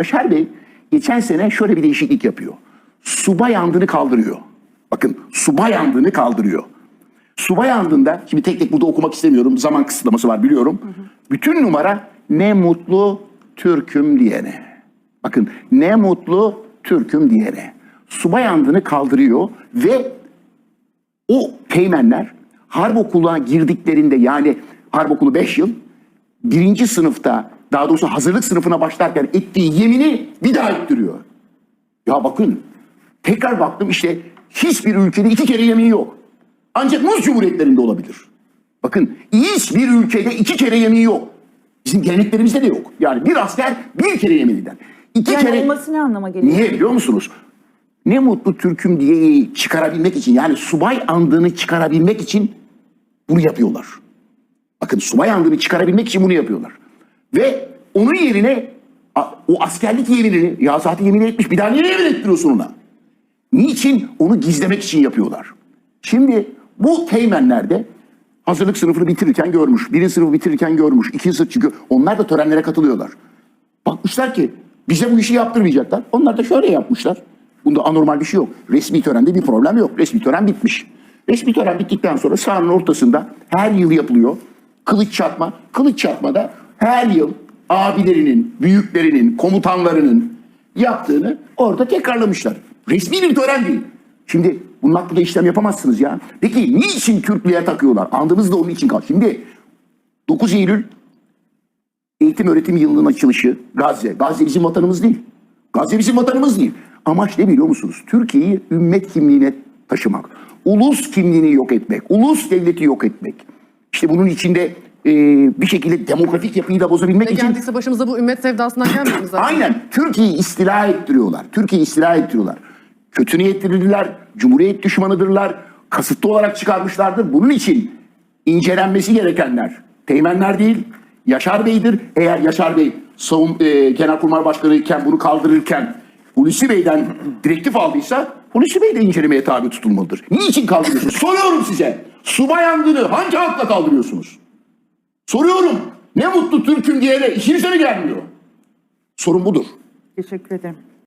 Yaşar Bey geçen sene şöyle bir değişiklik yapıyor. Subay andını kaldırıyor. Bakın subay andını kaldırıyor. Subay andında, şimdi tek tek burada okumak istemiyorum. Zaman kısıtlaması var biliyorum. Bütün numara ne mutlu Türk'üm diyene. Bakın ne mutlu Türk'üm diyene. Subay andını kaldırıyor ve o teğmenler harp okuluna girdiklerinde yani harp okulu 5 yıl birinci sınıfta daha doğrusu hazırlık sınıfına başlarken ettiği yemini bir daha ettiriyor. Ya bakın tekrar baktım işte hiçbir ülkede iki kere yemin yok. Ancak Muz Cumhuriyetlerinde olabilir. Bakın hiçbir ülkede iki kere yemin yok. Bizim geleneklerimizde de yok. Yani bir asker bir kere yemin eder. İki Yani kere... olması ne anlama geliyor? Niye biliyor musunuz? Ne mutlu Türk'üm diye çıkarabilmek için yani subay andığını çıkarabilmek için bunu yapıyorlar. Bakın subay andığını çıkarabilmek için bunu yapıyorlar. Ve onun yerine o askerlik yeminini ya zaten yemin etmiş bir daha niye yemin ettiriyorsun ona? Niçin? Onu gizlemek için yapıyorlar. Şimdi bu teğmenlerde hazırlık sınıfını bitirirken görmüş. Birinci sınıfı bitirirken görmüş. ikinci sınıf çünkü onlar da törenlere katılıyorlar. Bakmışlar ki bize bu işi yaptırmayacaklar. Onlar da şöyle yapmışlar. Bunda anormal bir şey yok. Resmi törende bir problem yok. Resmi tören bitmiş. Resmi tören bittikten sonra sahanın ortasında her yıl yapılıyor. Kılıç çarpma. Kılıç çarpmada her yıl abilerinin, büyüklerinin, komutanlarının yaptığını orada tekrarlamışlar. Resmi bir tören değil. Şimdi bunun hakkında işlem yapamazsınız ya. Peki niçin Türklüğe takıyorlar? Andımız da onun için kal. Şimdi 9 Eylül eğitim öğretim yılının açılışı Gazze. Gazze bizim vatanımız değil. Gazze bizim vatanımız değil. Amaç ne biliyor musunuz? Türkiye'yi ümmet kimliğine taşımak. Ulus kimliğini yok etmek. Ulus devleti yok etmek. İşte bunun içinde e, bir şekilde demografik yapıyı da bozabilmek Ve için geldiyse başımıza bu ümmet sevdasından gelmiyor mu zaten? Aynen. Türkiye'yi istila ettiriyorlar. Türkiye'yi istila ettiriyorlar. Kötü niyetlidirler, cumhuriyet düşmanıdırlar, kasıtlı olarak çıkarmışlardır. Bunun için incelenmesi gerekenler teğmenler değil, Yaşar Bey'dir. Eğer Yaşar Bey savun, e, Genelkurmay Başkanı iken bunu kaldırırken Hulusi Bey'den direktif aldıysa Hulusi Bey de incelemeye tabi tutulmalıdır. Niçin kaldırıyorsunuz? Soruyorum size. Subay yangını hangi hakla kaldırıyorsunuz? Soruyorum. Ne mutlu Türk'üm diyene işinize mi gelmiyor? Sorun budur. Teşekkür ederim.